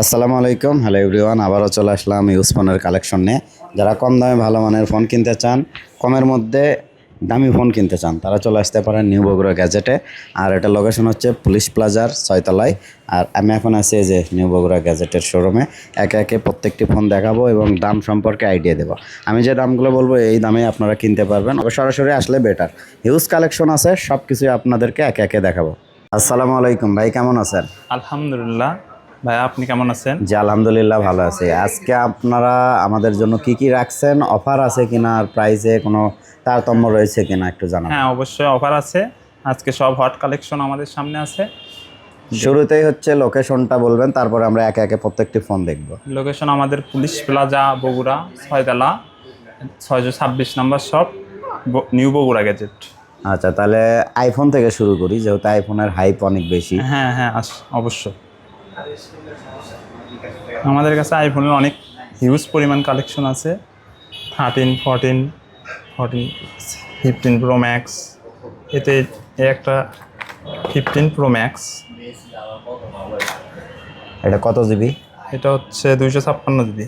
আসসালামু আলাইকুম। Hello everyone আবারও চলে আসলাম ইউজ ফোনের কালেকশন নিয়ে। যারা কম দামে ভালো মানের ফোন কিনতে চান, কমের মধ্যে দামি ফোন কিনতে চান, তারা চলে আসতে পারেন নিউ বগুড়া গ্যাজেটে আর এটা লোকেশন হচ্ছে পুলিশ প্লাজার ছয়তলায়। আর আমি এখন আছি যে নিউ বগুড়া গ্যাজেটের শোরুমে একে একে প্রত্যেকটি ফোন দেখাবো এবং দাম সম্পর্কে আইডিয়া দেবো। আমি যে দামগুলো বলব, এই দামে আপনারা কিনতে পারবেন। সরাসরি আসলে বেটার হিউজ কালেকশন আছে সব কিছুই আপনাদেরকে একে একে দেখাবো। আসসালামু আলাইকুম, ভাই কেমন আছেন? আলহামদুলিল্লাহ ভাই আপনি কেমন আছেন? জি আলহামদুলিল্লাহ ভালো আছি। আজকে আপনারা আমাদের জন্য কি কি রাখছেন? অফার আছে কিনা? আর প্রাইসে কোনো তারতম্য রয়েছে কিনা একটু জানাবেন হ্যাঁ অবশ্যই অফার আছে। আজকে সব হট কালেকশন আমাদের সামনে আছে। শুরুতেই হচ্ছে লোকেশনটা বলবেন তারপরে আমরা একে একে প্রত্যেকটি ফোন দেখব। লোকেশন আমাদের পুলিশ প্লাজা বগুড়া ছয়তলা ছয়শো ছাব্বিশ number shop new Bogura gadget আচ্ছা তাহলে আইফোন থেকে শুরু করি যেহেতু আইফোনের হাইপ অনেক বেশি। হ্যাঁ হ্যাঁ অবশ্যই। আমাদের কাছে আইফোনের অনেক হিউজ পরিমাণ কালেকশন আছে। Thirteen fourteen fourteen fifteen pro max এতে একটা ফিফটিন প্রো ম্যাক্স এটা কত জিবি এটা হচ্ছে দুইশো ছাপ্পান্ন GB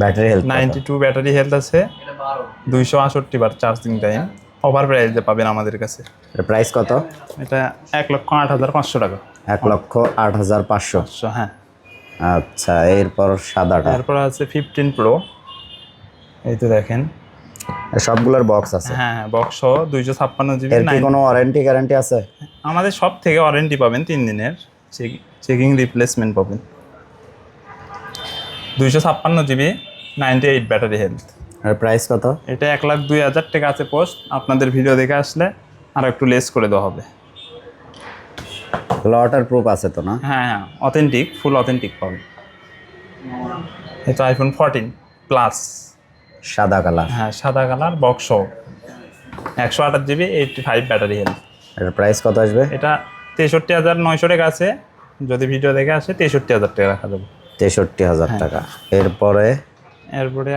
battery health ninety two battery health আছে। দুইশো আষট্টি বার চার্জিং টাইম ওভার প্রাইসে পাবেন আমাদের কাছে। এটা প্রাইস কত? এটা এক লক্ষ আট হাজার পাঁচশো টাকা। এক লক্ষ আট হাজার পাঁচশো। হ্যাঁ। আচ্ছা এরপর সাদাটা? তারপর আছে ফিফটিন প্রো এই তো দেখেন। সবগুলোর বক্স আছে? হ্যাঁ হ্যাঁ বক্স সহ দুইশো ছাপ্পান্ন জিবি এর কি কোনো ওয়ারেন্টি গ্যারান্টি আছে? আমাদের সব থেকে ওয়ারেন্টি পাবেন তিন দিনের। চেকিং রিপ্লেসমেন্ট পাবেন। দুইশো ছাপ্পান্ন GB ninety eight battery health আর প্রাইস কত? এটা এক লাখ দুই হাজার টাকা আছে পোস্ট আপনাদের ভিডিও দেখে আসলে আর একটু লেস করে দেওয়া হবে। ওয়াটার প্রুফ আছে তো না? হ্যাঁ হ্যাঁ অথেন্টিক ফুল অথেন্টিক পাবেন এটা আইফোন ফোরটিন প্লাস সাদা কালার হ্যাঁ সাদা কালার বক্স একশো আঠাশ GB eighty five battery health এটার প্রাইস কত আসবে? এটা তেষট্টি হাজার নয়শো টাকা আছে। যদি ভিডিও দেখে আসে তেষট্টি হাজার টাকা রাখা যাবে। তেষট্টি হাজার টাকা। এরপরে? এরপরে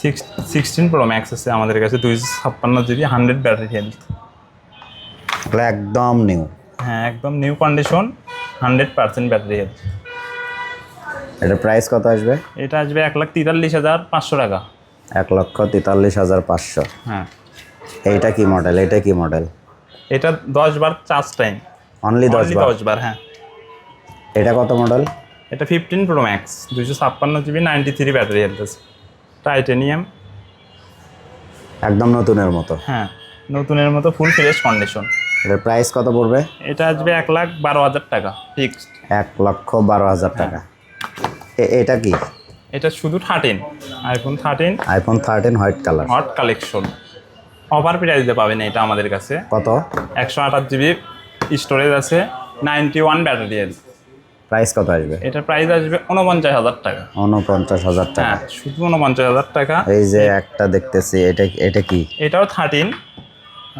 সিক্স সিক্সটিন প্রো ম্যাক্স আছে আমাদের কাছে দুইশো ছাপ্পান্ন জিবি হান্ড্রেড ব্যাটারি হেলথ একদম নিউ হ্যাঁ একদম new condition hundred percent battery health এটা প্রাইস কত আসবে? এটা আসবে এক লাখ তেতাল্লিশ হাজার পাঁচশো টাকা। এক লক্ষ তেতাল্লিশ হাজার পাঁচশো। হ্যাঁ। এইটা কি মডেল এটা কি মডেল এটা দশ বার চার্জ টাইম অনলি দশ বার? দশ বার হ্যাঁ। এটা কত মডেল এটা ফিফটিন প্রো ম্যাক্স দুশো ছাপ্পান্ন GB ninety three battery health আছে। টাইটেনিয়াম একদম নতুনের মতো। হ্যাঁ নতুনের মতো ফুল ফ্রেশ কন্ডিশন এটার প্রাইস কত পড়বে? এটা আসবে এক লাখ বারো হাজার টাকা। ফিক্সড এক লক্ষ বারো হাজার টাকা। এ- এটা কি? এটা শুধু thirteen iPhone thirteen iPhone thirteen white colour hot collection offer প্রাইসে পাবেন এটা আমাদের কাছে। কত? একশো আঠাশ জিবি স্টোরেজ আছে। Ninety one battery health price কত আসবে? এটা প্রাইস আসবে উনপঞ্চাশ হাজার টাকা। উনপঞ্চাশ হাজার টাকা। হ্যাঁ শুধু উনপঞ্চাশ হাজার টাকা। এই যে একটা দেখতেছি এটা এটা কি? এটাও থার্টিন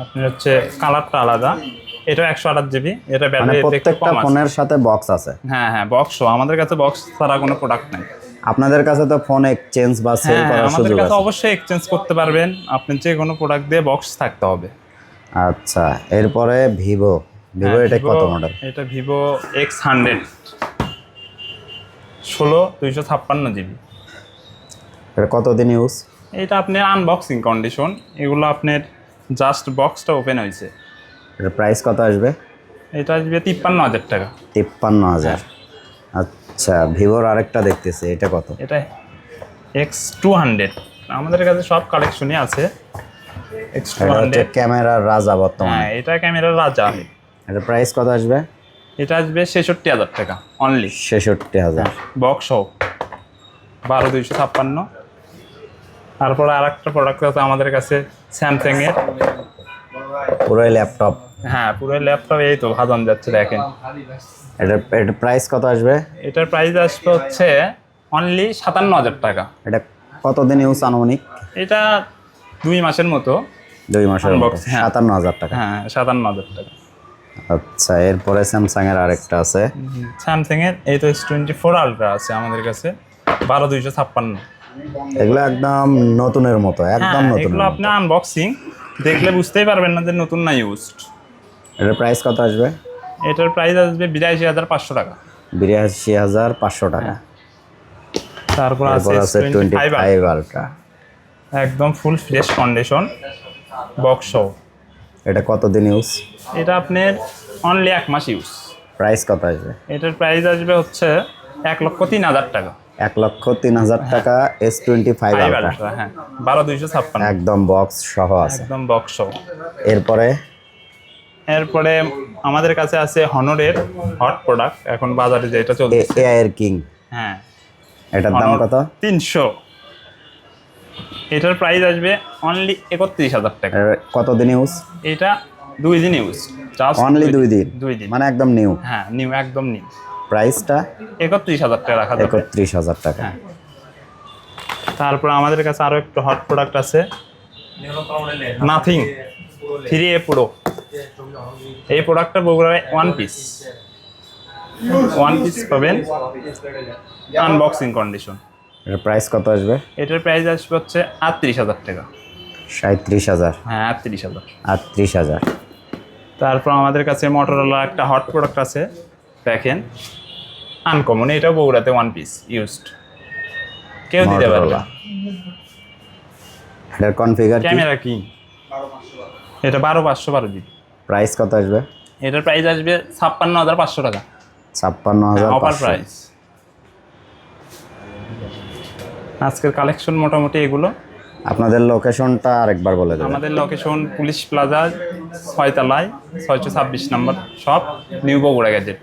আপনি হচ্ছে কালারটা আলাদা। এটাও একশো আঠাশ জিবি এটা ব্যাটারি প্রত্যেকটা ফোনের সাথে বক্স আছে। হ্যাঁ হ্যাঁ বক্স আমাদের কাছে বক্স ছাড়া কোনো প্রোডাক্ট নেই। আপনাদের কাছে তো ফোন এক্সচেঞ্জ বা সেল হ্যাঁ করার আমাদের কাছে অবশ্যই এক্সচেঞ্জ করতে পারবেন। আপনি যে কোনো প্রোডাক্ট দিয়ে বক্স থাকতে হবে। আচ্ছা এরপরে ভিভো। ভিভো হ্যাঁ, এটা কত মডেল এটা ভিভো এক্স হান্ড্রেড ষোলো দুইশো ছাপ্পান্ন জিবি এটা কতদিন ইউজ এটা আপনার আনবক্সিং কন্ডিশন এগুলো আপনার জাস্ট বক্সটা ওপেন হয়েছে। এটার প্রাইস কত আসবে? এটা আসবে তিপ্পান্ন হাজার টাকা। তিপ্পান্ন হাজার। আচ্ছা ভিভোর আরেকটা দেখতেছি এটা কত? এটা এক্স টু হান্ড্রেড। আমাদের কাছে সব কালেকশনই আছে। X two hundred. ক্যামেরার রাজা বর্তমানে। হ্যাঁ এটা ক্যামেরার রাজা। এটার প্রাইস কত আসবে? এটা আসবে ছেষট্টি হাজার টাকা অনলি ছেষট্টি হাজার। বক্স হোক বারো দুইশো ছাপ্পান্ন। তারপরে আর একটা প্রোডাক্ট আছে আমাদের কাছে স্যামসাংয়ের পুরোই ল্যাপটপ হ্যাঁ পুরো ল্যাপটপ এই তো ভাজন যাচ্ছে দেখেন। এটা এটার প্রাইস কত আসবে? এটার প্রাইস আসবে হচ্ছে অনলি সাতান্ন হাজার টাকা। এটা কতদিন ইউজ আনুমানিক? এটা দুই মাসের মতো। দুই মাসের হ্যাঁ। সাতান্ন হাজার টাকা। হ্যাঁ সাতান্ন হাজার টাকা। আচ্ছা এরপরে স্যামসাং এর আরেকটা আছে। স্যামসাংয়ের এই তো এস টোয়েন্টি ফোর আলট্রা আছে আমাদের কাছে বারো দুইশো ছাপ্পান্ন। এগুলো একদম নতুনের মতো একদম হ্যাঁ নতুন এগুলো আপনি আনবক্সিং দেখলে বুঝতেই পারবেন না যে নতুন না ইউজড এটার প্রাইস কত আসবে? এটার প্রাইস আসবে বিরাশি হাজার পাঁচশো টাকা। বিরাশি হাজার পাঁচশো টাকা। তারপর তারপর আছে টোয়েন্টি ফাইভ আলট্রা একদম ফুল ফ্রেশ কন্ডিশন বক্স এটা কতদিন ইউজ এটা আপনার অনলি এক মাস ইউজ প্রাইস কত আসবে? এটার প্রাইস আসবে হচ্ছে এক লক্ষ তিন হাজার টাকা। এক লক্ষ তিন হাজার টাকা এস টোয়েন্টি ফাইভ হ্যাঁ। বারো দুইশো ছাপ্পান্ন। একদম বক্স সহ আছে। একদম বক্স এরপরে? এরপরে আমাদের কাছে আছে হনরের হট প্রোডাক্ট এখন বাজারে যেটা চলছে। এআই এর কিং হ্যাঁ। এটার দাম কত? তিনশো। এটার প্রাইস আসবে অনলি একত্রিশ হাজার টাকা। এর কতদিন ইউজ এটা দুই দিন ইউজ অনলি দুই দিন। দুই দিন। মানে একদম নিউ হ্যাঁ নিউ একদম নিউ প্রাইসটা একত্রিশ হাজার টাকা রাখা যাবে। একত্রিশ হাজার টাকা। হ্যাঁ। তারপর আমাদের কাছে আরও একটু হট প্রোডাক্ট আছে। নাথিং থ্রি এ প্রো এই প্রোডাক্টটা বগুড়ায় ওয়ান পিস ওয়ান পিস পাবেন। আনবক্সিং কন্ডিশন এটার প্রাইস কত আসবে? এটার প্রাইস আসবে হচ্ছে আটত্রিশ হাজার টাকা। সাঁত্রিশ হাজার। হ্যাঁ আটত্রিশ হাজার। আটত্রিশ হাজার। তারপর আমাদের কাছে মোটরোলা একটা হট প্রোডাক্ট আছে। দেখেন আনকমন এটাও বগুড়াতে ওয়ান পিস ইউজড কেউ দিতে পারবে। এটার কনফিগার ক্যামেরা কি? এটা বারো পাঁচশো বারো জিবি প্রাইস কত আসবে? এটার প্রাইস আসবে ছাপ্পান্ন হাজার পাঁচশো টাকা। ছাপ্পান্ন হাজার অফার প্রাইস আজকের কালেকশন মোটামুটি এগুলো। আপনাদের লোকেশনটা আরেকবার বলে দেবেন। আমাদের লোকেশন পুলিশ প্লাজা ছয়তলায় ছয়শো ছাব্বিশ নম্বর সব নিউ বগুড়া গ্যাজেট